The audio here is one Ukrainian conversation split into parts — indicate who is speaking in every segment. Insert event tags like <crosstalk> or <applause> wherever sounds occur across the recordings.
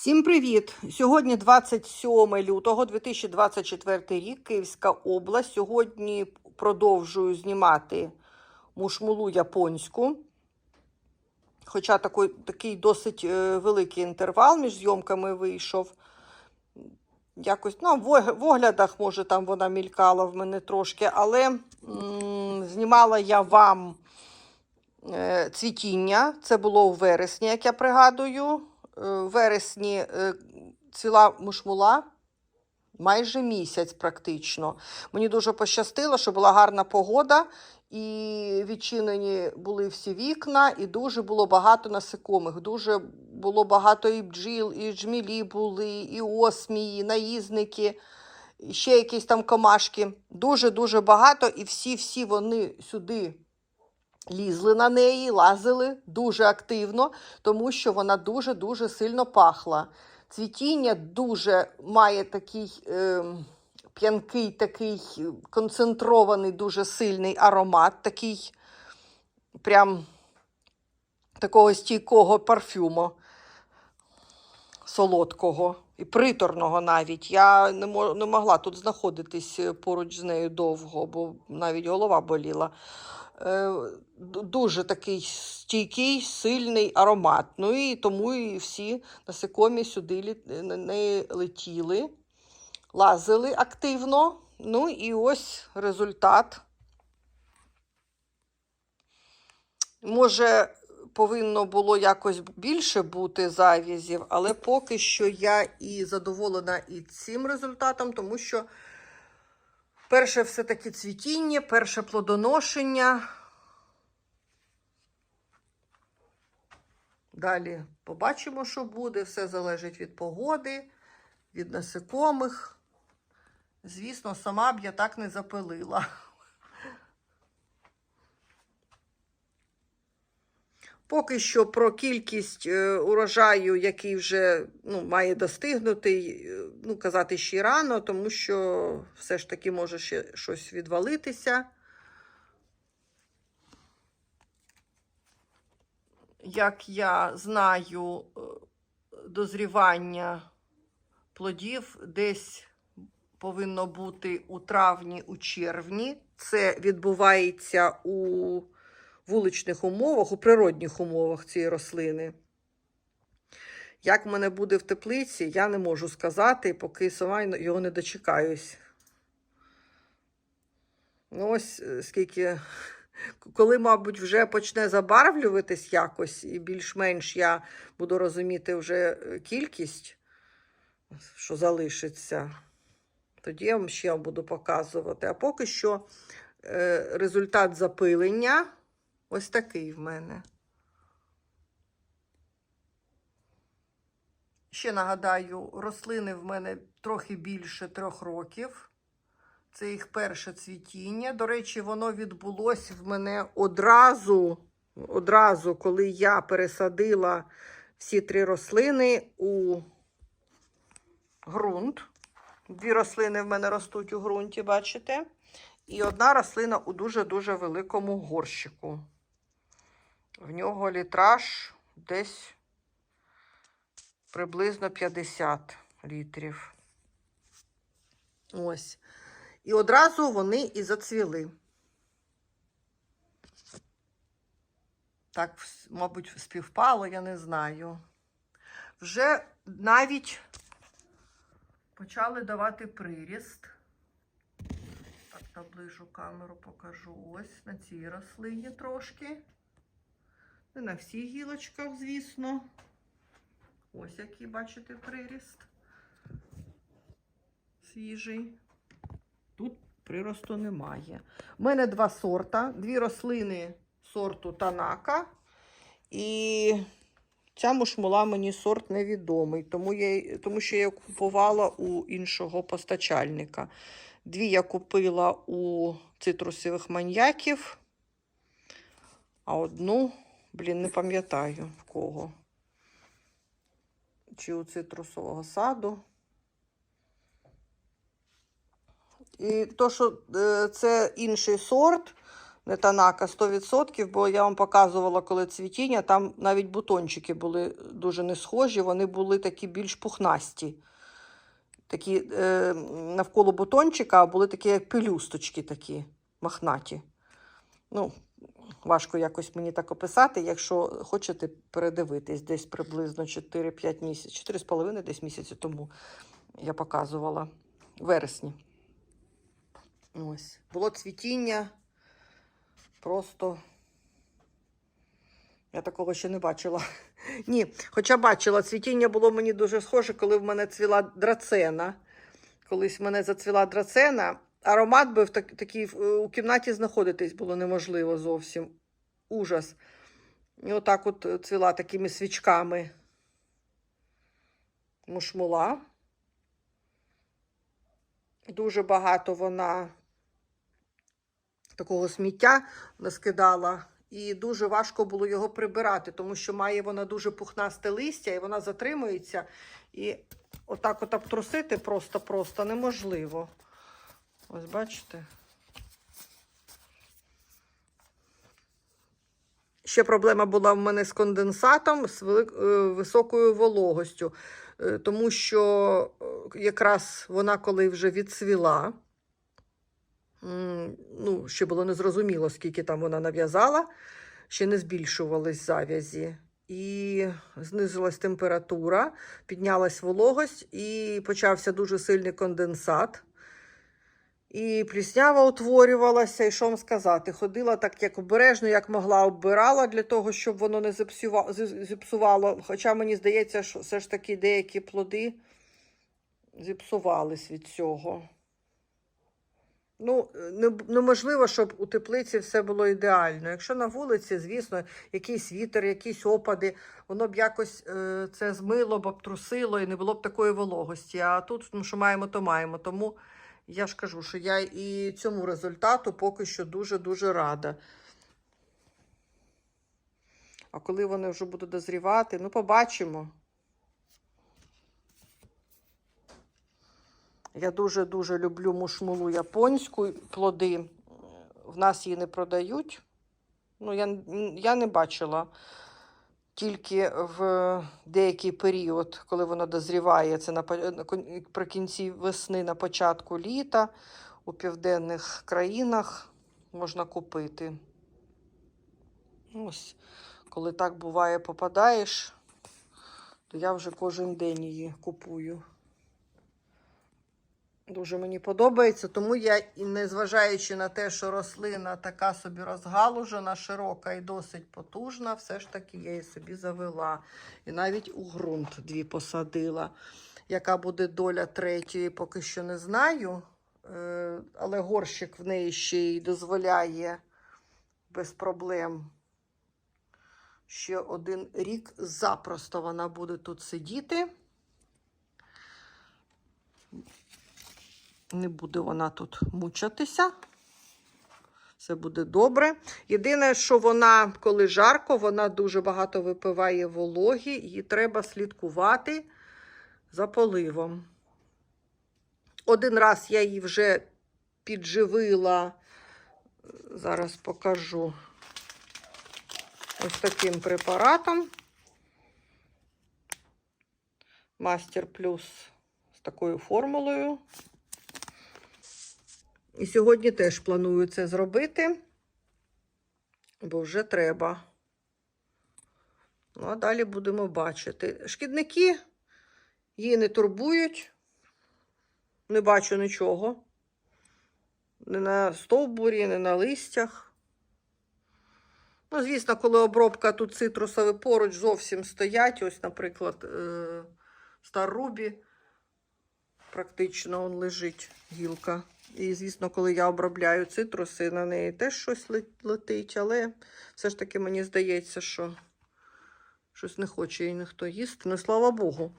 Speaker 1: Всім привіт! Сьогодні 27 лютого 2024 рік, Київська область. Сьогодні продовжую знімати мушмулу японську. Хоча такий, такий досить е, великий інтервал між зйомками вийшов. Якось, ну, в оглядах, може, там вона мількала в мене трошки, але знімала я вам е, цвітіння. Це було у вересні, як я пригадую. Е, вересні е, цвіла мушмула майже місяць практично. Мені дуже пощастило, що була гарна погода, і відчинені були всі вікна, і дуже було багато насекомих. Дуже було багато і бджіл, і джмілі були, і осмії, і наїзники, і ще якісь там комашки. Дуже-дуже багато, і всі-всі вони сюди лізли на неї, лазили дуже активно, тому що вона дуже-дуже сильно пахла. Цвітіння дуже має такий е, п'янкий, такий е, концентрований, дуже сильний аромат, такий прям такого стійкого парфюму солодкого і приторного навіть. Я не, мо- не могла тут знаходитись е, поруч з нею довго, бо навіть голова боліла. Е, Дуже такий стійкий, сильний аромат. Ну і тому і всі насекомі сюди на неї летіли, лазили активно. Ну і ось результат. Може, повинно було якось більше бути завізів, але поки що я і задоволена і цим результатом, тому що перше все-таки цвітіння, перше плодоношення. Далі побачимо, що буде. Все залежить від погоди, від насекомих. Звісно, сама б я так не запилила. Поки що про кількість е, урожаю, який вже ну, має достигнути, е, ну, казати ще рано, тому що все ж таки може ще щось відвалитися. Як я знаю, е, дозрівання плодів десь повинно бути у травні, у червні. Це відбувається у вуличних умовах, у природних умовах цієї рослини. Як в мене буде в теплиці, я не можу сказати, поки сама його не дочекаюсь. Ну, ось е, скільки, коли, мабуть, вже почне забарвлюватись якось, і більш-менш я буду розуміти вже е, кількість, що залишиться, тоді я вам ще буду показувати. А поки що е, результат запилення. Ось такий в мене. Ще нагадаю, рослини в мене трохи більше трьох років. Це їх перше цвітіння. До речі, воно відбулося в мене одразу, одразу, коли я пересадила всі три рослини у ґрунт. Дві рослини в мене ростуть у ґрунті, бачите? І одна рослина у дуже-дуже великому горщику. В нього літраж десь приблизно 50 літрів. Ось. І одразу вони і зацвіли. Так, мабуть, співпало, я не знаю. Вже навіть почали давати приріст. Так, наближу камеру покажу. Ось на цій рослині трошки. Не на всіх гілочках, звісно. Ось який, бачите, приріст. Свіжий. Тут приросту немає. У мене два сорта, дві рослини сорту Танака. І ця мушмула мені сорт невідомий, тому, я, тому що я купувала у іншого постачальника. Дві я купила у цитрусових маньяків, а одну, блін, не пам'ятаю в кого. Чи у цитрусового саду. І то, що е, це інший сорт, не танака 100%, бо я вам показувала, коли цвітіння, там навіть бутончики були дуже не схожі, вони були такі більш пухнасті. Такі е, навколо бутончика були такі як пелюсточки такі махнаті. Ну, важко якось мені так описати. Якщо хочете передивитись, десь приблизно 4-5 місяців, 4,5 десь місяці тому я показувала вересні. Ось. Було цвітіння. Просто я такого ще не бачила. <laughs> Ні, хоча бачила, цвітіння було мені дуже схоже, коли в мене цвіла драцена. Колись в мене зацвіла драцена. Аромат би в так, такій е, у кімнаті знаходитись було неможливо зовсім. Ужас. І отак от е, цвіла такими свічками. Мушмула. Дуже багато вона такого сміття наскидала, і дуже важко було його прибирати, тому що має вона дуже пухнасте листя, і вона затримується. І отак от обтрусити просто-просто неможливо. Ось бачите. Ще проблема була в мене з конденсатом, з е, високою вологостю, Е, тому що е, якраз вона, коли вже відцвіла, м, ну, ще було незрозуміло, скільки там вона нав'язала, ще не збільшувались зав'язі. І знизилась температура, піднялась вологость, і почався дуже сильний конденсат. І пліснява утворювалася, і що вам сказати, ходила так, як обережно, як могла, оббирала для того, щоб воно не зіпсува- зіпсувало. Хоча мені здається, що все ж таки деякі плоди зіпсувались від цього. Ну, неможливо, щоб у теплиці все було ідеально. Якщо на вулиці, звісно, якийсь вітер, якісь опади, воно б якось е, це змило б, обтрусило і не було б такої вологості. А тут, ну, що маємо, то маємо. Тому я ж кажу, що я і цьому результату поки що дуже-дуже рада. А коли вони вже будуть дозрівати, ну побачимо. Я дуже-дуже люблю мушмулу японську плоди. В нас її не продають. Ну, я, я не бачила. Тільки в деякий період, коли воно дозріває, це наприкінці весни, на початку літа, у південних країнах можна купити. Ось, коли так буває, попадаєш, то я вже кожен день її купую. Дуже мені подобається, тому я, незважаючи на те, що рослина така собі розгалужена, широка і досить потужна, все ж таки я її собі завела. І навіть у ґрунт дві посадила. Яка буде доля третьої, поки що не знаю. Е, Але горщик в неї ще й дозволяє без проблем. Ще один рік запросто вона буде тут сидіти. Не буде вона тут мучатися. Все буде добре. Єдине, що вона, коли жарко, вона дуже багато випиває вологі, її треба слідкувати за поливом. Один раз я її вже підживила, зараз покажу ось таким препаратом. Мастер плюс з такою формулою. І сьогодні теж планую це зробити, бо вже треба. Ну, а далі будемо бачити. Шкідники її не турбують, не бачу нічого. Не на стовбурі, не на листях. Ну, звісно, коли обробка тут цитрусові поруч зовсім стоять. Ось, наприклад, е, Старрубі практично он лежить гілка. І, звісно, коли я обробляю цитруси, на неї теж щось летить, але все ж таки мені здається, що щось не хоче її ніхто їсти. Ну, слава Богу.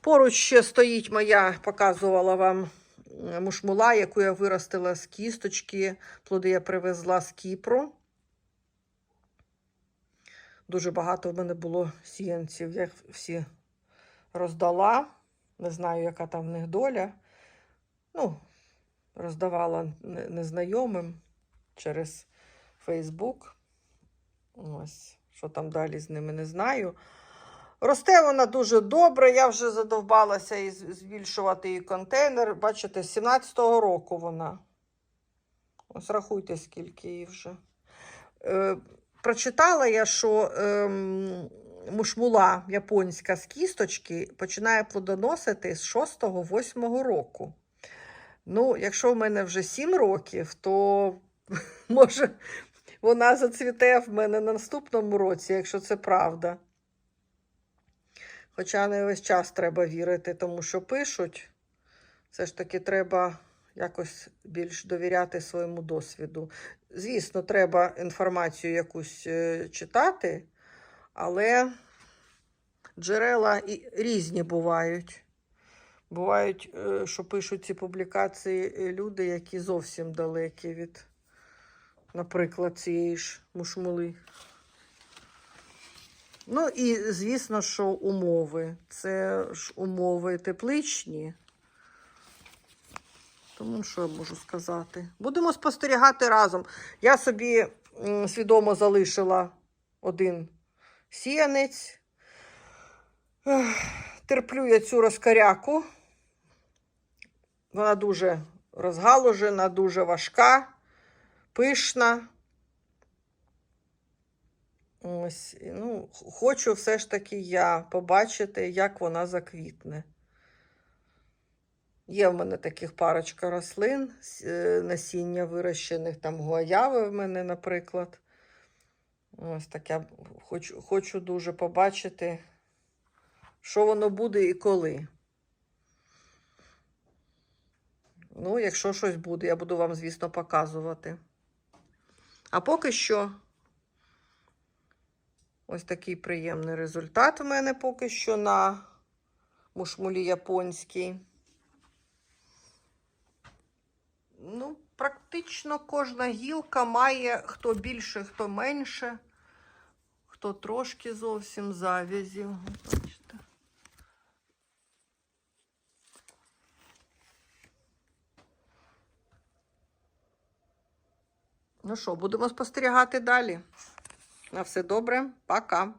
Speaker 1: Поруч ще стоїть моя, показувала вам мушмула, яку я виростила з кісточки. Плоди я привезла з Кіпру. Дуже багато в мене було сіянців. Я їх всі роздала. Не знаю, яка там в них доля. Ну, роздавала незнайомим через Фейсбук. Ось, що там далі з ними не знаю. Росте вона дуже добре. Я вже задовбалася і збільшувати її контейнер. Бачите, з 17-го року вона. Ось рахуйте, скільки її вже. Е, прочитала я, що ем, мушмула японська з кісточки починає плодоносити з 6-8 року. Ну, якщо в мене вже 7 років, то <laughs> може вона зацвіте в мене на наступному році, якщо це правда. Хоча не весь час треба вірити, тому що пишуть. Все ж таки треба якось більш довіряти своєму досвіду. Звісно, треба інформацію якусь е, читати, але джерела різні бувають. Бувають, е, що пишуть ці публікації е, люди, які зовсім далекі від, наприклад, цієї ж мушмули. Ну і звісно, що умови. Це ж умови тепличні. Тому що я можу сказати? Будемо спостерігати разом. Я собі свідомо залишила один сіянець. Терплю я цю розкаряку. Вона дуже розгалужена, дуже важка, пишна. Ось, ну, хочу все ж таки я побачити, як вона заквітне. Є в мене таких парочка рослин, е, насіння вирощених, там гуаяви в мене, наприклад. Ось так я хочу, хочу дуже побачити, що воно буде і коли. Ну, якщо щось буде, я буду вам, звісно, показувати. А поки що ось такий приємний результат в мене поки що на мушмулі японській. Ну, практично кожна гілка має хто більше, хто менше, хто трошки зовсім завязів. Ну що, будемо спостерігати далі. На все добре, пока.